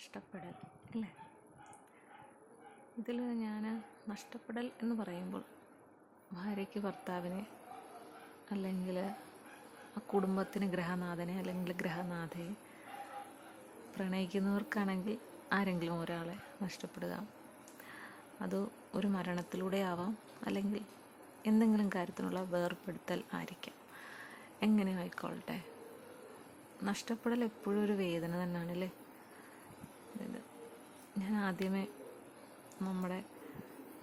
നഷ്ടപ്പെടൽ അല്ലേ? ഇതിൽ ഞാൻ നഷ്ടപ്പെടൽ എന്ന് പറയുമ്പോൾ ഭാര്യയ്ക്ക് ഭർത്താവിനെ അല്ലെങ്കിൽ ആ കുടുംബത്തിന് ഗ്രഹനാഥനെ അല്ലെങ്കിൽ ഗ്രഹനാഥയെ പ്രണയിക്കുന്നവർക്കാണെങ്കിൽ ആരെങ്കിലും ഒരാളെ നഷ്ടപ്പെടുക. അത് ഒരു മരണത്തിലൂടെ ആവാം. അല്ലെങ്കിൽ എന്തെങ്കിലും കാര്യത്തിനുള്ള വേർപ്പെടുത്തൽ ആയിരിക്കാം. എങ്ങനെ ആയിക്കോളട്ടെ. നഷ്ടപ്പെടൽ എപ്പോഴും ഒരു വേദന തന്നെയാണല്ലേ? ഇത് ഞാൻ ആദ്യമേ നമ്മുടെ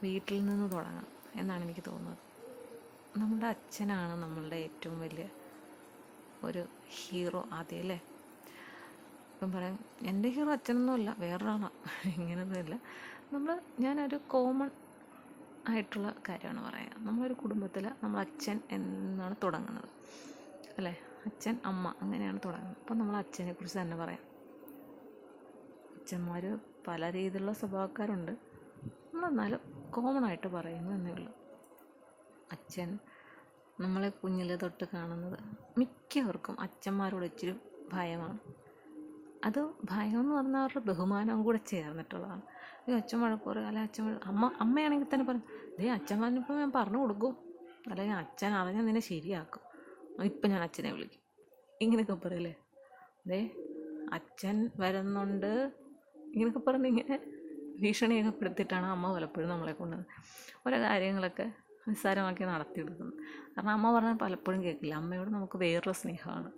വീട്ടിൽ നിന്ന് തുടങ്ങാം എന്നാണ് എനിക്ക് തോന്നുന്നത്. നമ്മുടെ അച്ഛനാണ് നമ്മളുടെ ഏറ്റവും വലിയ ഒരു ഹീറോ ആദ്യം അല്ലേ? ഇപ്പം പറയാം എന്റെ ഹീറോ അച്ഛനൊന്നുമല്ല വേറൊരാളാണ് ഇങ്ങനെയൊന്നുമില്ല നമ്മൾ ഞാനൊരു കോമൺ ആയിട്ടുള്ള കാര്യമാണ് പറയുക നമ്മളൊരു കുടുംബത്തിൽ നമ്മൾ അച്ഛൻ എന്നാണ് തുടങ്ങുന്നത്. അല്ലേ? അച്ഛൻ അമ്മ അങ്ങനെയാണ് തുടങ്ങുന്നത്. അപ്പം നമ്മൾ അച്ഛനെക്കുറിച്ച് തന്നെ പറയാം. അച്ഛന്മാർ പല രീതിയിലുള്ള സ്വഭാവക്കാരുണ്ട്. നമ്മളെന്നാലും കോമൺ ആയിട്ട് പറയുന്നു എന്നേ ഉള്ളൂ. അച്ഛൻ നമ്മളെ കുഞ്ഞിലെ തൊട്ട് കാണുന്നത് മിക്കവർക്കും അച്ഛന്മാരോട് ഇച്ചിരി ഭയമാണ്. അത് ഭയം എന്ന് പറഞ്ഞാൽ അവരുടെ ബഹുമാനവും കൂടെ ചേർന്നിട്ടുള്ളതാണ്. ഈ അച്ഛൻ വഴക്കുറ അല്ലെ അച്ഛൻ അമ്മ അമ്മയാണെങ്കിൽ തന്നെ പറയും ദേ അച്ഛൻ പറഞ്ഞപ്പോൾ ഞാൻ പറഞ്ഞു കൊടുക്കും. അല്ലെങ്കിൽ അച്ഛൻ അറിഞ്ഞാൽ നിന്നെ ശരിയാക്കും. ഇപ്പം ഞാൻ അച്ഛനെ വിളിക്കും. ഇങ്ങനെയൊക്കെ പറയില്ലേ? ദേ അച്ഛൻ വരുന്നുണ്ട്. ഇങ്ങനെയൊക്കെ പറഞ്ഞ് ഇങ്ങനെ ഭീഷണിയൊക്കെ പെടുത്തിയിട്ടാണ് അമ്മ പലപ്പോഴും നമ്മളെ കൊണ്ട് ഓരോ കാര്യങ്ങളൊക്കെ നിസ്സാരമാക്കി നടത്തിയെടുക്കുന്നത്. കാരണം അമ്മ പറഞ്ഞാൽ പലപ്പോഴും കേൾക്കില്ല. അമ്മയോട് നമുക്ക് വേറൊരു സ്നേഹമാണ്.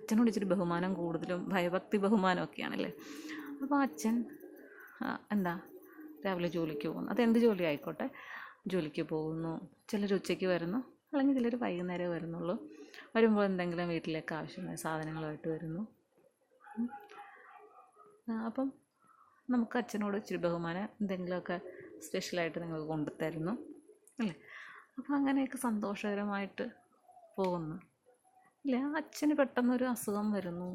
അച്ഛനോട് ഇച്ചിരി ബഹുമാനം കൂടുതലും ഭയഭക്തി ബഹുമാനമൊക്കെയാണല്ലേ? അപ്പോൾ അച്ഛൻ എന്താ രാവിലെ ജോലിക്ക് പോകുന്നു. അതെന്ത് ജോലി ആയിക്കോട്ടെ? ജോലിക്ക് പോകുന്നു. ചിലർ ഉച്ചയ്ക്ക് വരുന്നു. അല്ലെങ്കിൽ ചിലർ വൈകുന്നേരം വരുന്നുള്ളൂ. വരുമ്പോൾ എന്തെങ്കിലും വീട്ടിലേക്ക് ആവശ്യമായ സാധനങ്ങളുമായിട്ട് വരുന്നു. അപ്പം നമുക്ക് അച്ഛനോട് ഇച്ചിരി ബഹുമാനം എന്തെങ്കിലുമൊക്കെ സ്പെഷ്യലായിട്ട് നിങ്ങൾ കൊണ്ടുതരുന്നു അല്ലേ? അപ്പോൾ അങ്ങനെയൊക്കെ സന്തോഷകരമായിട്ട് പോകുന്നു അല്ലേ? അച്ഛന് പെട്ടെന്നൊരു അസുഖം വരുന്നു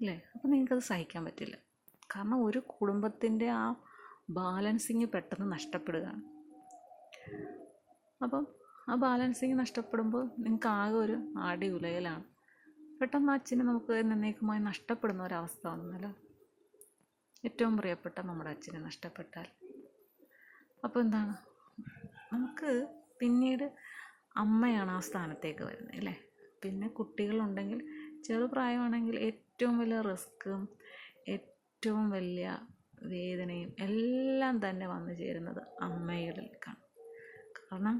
അല്ലേ? അപ്പോൾ നിങ്ങൾക്കത് സഹിക്കാൻ പറ്റില്ല. കാരണം ഒരു കുടുംബത്തിന്റെ ആ ബാലൻസിങ് പെട്ടെന്ന് നഷ്ടപ്പെടുകയാണ്. അപ്പം ആ ബാലൻസിങ് നഷ്ടപ്പെടുമ്പോൾ നിങ്ങൾക്ക് ആകെ ഒരു ആടി ഉലയലാണ് പെട്ടെന്ന് അച്ഛന് അച്ഛനെ നമുക്ക് എന്നേക്കുമായി നഷ്ടപ്പെടുന്ന ഒരവസ്ഥ വന്നല്ലോ. ഏറ്റവും പ്രിയപ്പെട്ട നമ്മുടെ അച്ഛനെ നഷ്ടപ്പെട്ടാൽ? അപ്പോൾ എന്താണ്? നമുക്ക് പിന്നീട് അമ്മയാണ് ആ സ്ഥാനത്തേക്ക് വരുന്നത് അല്ലേ? പിന്നെ കുട്ടികളുണ്ടെങ്കിൽ ചെറുപ്രായമാണെങ്കിൽ ഏറ്റവും വലിയ റിസ്ക്കും ഏറ്റവും വലിയ വേദനയും എല്ലാം തന്നെ വന്നു ചേരുന്നത് അമ്മയിലേക്കാണ് കാരണം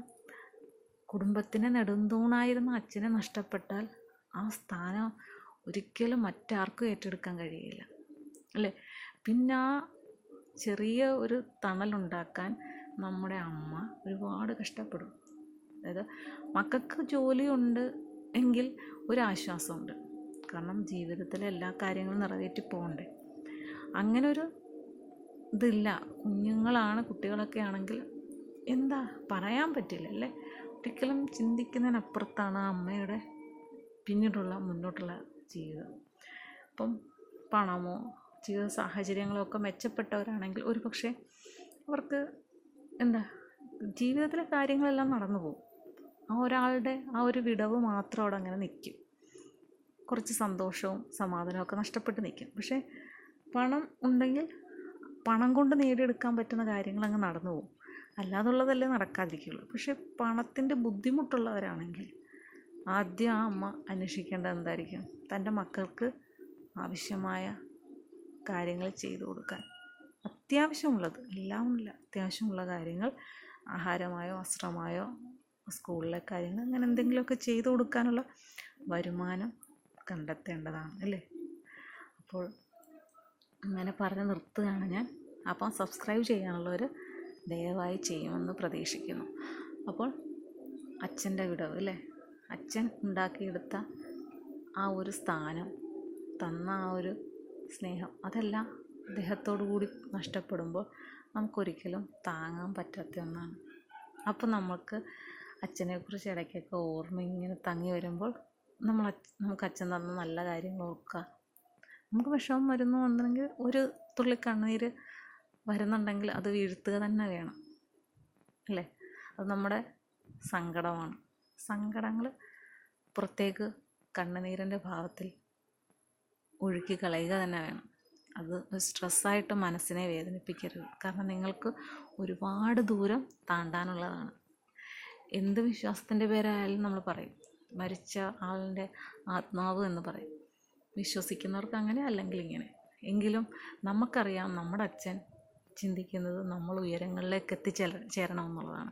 കുടുംബത്തിന് നെടുന്തൂണായിരുന്ന അച്ഛനെ നഷ്ടപ്പെട്ടാൽ ആ സ്ഥാനം ഒരിക്കലും മറ്റാർക്കും ഏറ്റെടുക്കാൻ കഴിയില്ല അല്ലേ? പിന്നെ ആ ചെറിയ ഒരു തണലുണ്ടാക്കാൻ നമ്മുടെ അമ്മ ഒരുപാട് കഷ്ടപ്പെടും. അതായത് മക്കൾക്ക് ജോലിയുണ്ട് എങ്കിൽ ഒരാശ്വാസമുണ്ട്. കാരണം ജീവിതത്തിലെ എല്ലാ കാര്യങ്ങളും നിറവേറ്റി പോകണ്ടേ. അങ്ങനെ ഒരു ഇതില്ല. കുഞ്ഞുങ്ങളാണ് കുട്ടികളൊക്കെ ആണെങ്കിൽ എന്താ പറയാൻ പറ്റില്ല അല്ലേ? ഒരിക്കലും ചിന്തിക്കുന്നതിനപ്പുറത്താണ് അമ്മയുടെ പിന്നീടുള്ള മുന്നോട്ടുള്ള ജീവിതം. അപ്പം പണമോ ജീവിത സാഹചര്യങ്ങളൊക്കെ മെച്ചപ്പെട്ടവരാണെങ്കിൽ ഒരു പക്ഷേ അവർക്ക് എന്താ ജീവിതത്തിലെ കാര്യങ്ങളെല്ലാം നടന്നു പോകും. ആ ഒരാളുടെ ആ ഒരു വിടവ് മാത്രം അവിടെ അങ്ങനെ നിൽക്കും. കുറച്ച് സന്തോഷവും സമാധാനവും ഒക്കെ നഷ്ടപ്പെട്ട് നിൽക്കും. പക്ഷേ പണം ഉണ്ടെങ്കിൽ പണം കൊണ്ട് നേടിയെടുക്കാൻ പറ്റുന്ന കാര്യങ്ങൾ അങ്ങ് നടന്നു പോകും. അല്ലാതുള്ളതല്ലേ നടക്കാതിരിക്കുള്ളൂ പക്ഷേ പണത്തിന്റെ ബുദ്ധിമുട്ടുള്ളവരാണെങ്കിൽ ആദ്യം ആ അമ്മ അന്വേഷിക്കേണ്ടത് എന്തായിരിക്കും? തന്റെ മക്കൾക്ക് ആവശ്യമായ കാര്യങ്ങൾ ചെയ്തു കൊടുക്കാൻ. അത്യാവശ്യമുള്ളത് എല്ലാം ഇല്ല അത്യാവശ്യമുള്ള കാര്യങ്ങൾ ആഹാരമായോ വസ്ത്രമായോ സ്കൂളിലെ കാര്യങ്ങൾ അങ്ങനെ എന്തെങ്കിലുമൊക്കെ ചെയ്തു കൊടുക്കാനുള്ള വരുമാനം കണ്ടെത്തേണ്ടതാണ് അല്ലേ? അപ്പോൾ അങ്ങനെ പറഞ്ഞ് നിർത്തുകയാണ് ഞാൻ. അപ്പോൾ സബ്സ്ക്രൈബ് ചെയ്യാനുള്ളവർ ദയവായി ചെയ്യുമെന്ന് പ്രതീക്ഷിക്കുന്നു. അപ്പോൾ അച്ഛന്റെ വിടവ് അല്ലേ? അച്ഛൻ ഉണ്ടാക്കിയെടുത്ത ആ ഒരു സ്ഥാനം തന്ന ആ ഒരു സ്നേഹം. അതെല്ലാം അദ്ദേഹത്തോടു കൂടി നഷ്ടപ്പെടുമ്പോൾ നമുക്കൊരിക്കലും താങ്ങാൻ പറ്റാത്ത ഒന്നാണ്. അപ്പോൾ നമുക്ക് അച്ഛനെക്കുറിച്ച് ഇടയ്ക്കൊക്കെ ഓർമ്മ ഇങ്ങനെ തങ്ങി വരുമ്പോൾ നമ്മൾ നമുക്ക് അച്ഛൻ തന്ന നല്ല കാര്യങ്ങൾ ഓർക്കുക. നമുക്ക് വിഷമം വരുന്നു എന്നുണ്ടെങ്കിൽ ഒരു തുള്ളി കണ്ണീര് വരുന്നുണ്ടെങ്കിൽ അത് വീഴ്ത്തുക തന്നെ വേണം. അല്ലേ? അത് നമ്മുടെ സങ്കടമാണ്. സങ്കടങ്ങൾ പുറത്തേക്ക് കണ്ണുനീരിന്റെ ഭാവത്തിൽ ഒഴുക്കി കളയുക തന്നെ വേണം. അത് സ്ട്രെസ്സായിട്ട് മനസ്സിനെ വേദനിപ്പിക്കരുത്. കാരണം നിങ്ങൾക്ക് ഒരുപാട് ദൂരം താണ്ടാനുള്ളതാണ്. എന്ത് വിശ്വാസത്തിന്റെ പേരായാലും നമ്മൾ പറയും. മരിച്ച ആളിന്റെ ആത്മാവ് എന്ന് പറയും. വിശ്വസിക്കുന്നവർക്ക് അങ്ങനെ അല്ലെങ്കിൽ ഇങ്ങനെ. എങ്കിലും നമുക്കറിയാം നമ്മുടെ അച്ഛൻ ചിന്തിക്കുന്നത് നമ്മൾ ഉയരങ്ങളിലേക്ക് എത്തിച്ചേ ചേരണം എന്നുള്ളതാണ്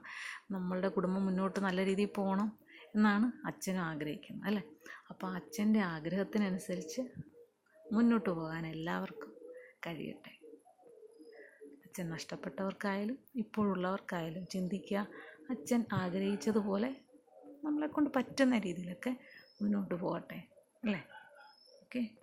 നമ്മളുടെ കുടുംബം മുന്നോട്ട് നല്ല രീതിയിൽ പോകണം എന്നാണ് അച്ഛനും ആഗ്രഹിക്കുന്നത് അല്ലേ? അപ്പോൾ അച്ഛന്റെ ആഗ്രഹത്തിനനുസരിച്ച് മുന്നോട്ട് പോകാൻ എല്ലാവർക്കും കഴിയട്ടെ. അച്ഛൻ നഷ്ടപ്പെട്ടവർക്കായാലും ഇപ്പോഴുള്ളവർക്കായാലും ചിന്തിക്കുക. അച്ഛൻ ആഗ്രഹിച്ചതുപോലെ നമ്മളെക്കൊണ്ട് പറ്റുന്ന രീതിയിലൊക്കെ മുന്നോട്ട് പോകട്ടെ. അല്ലേ? ഓക്കെ?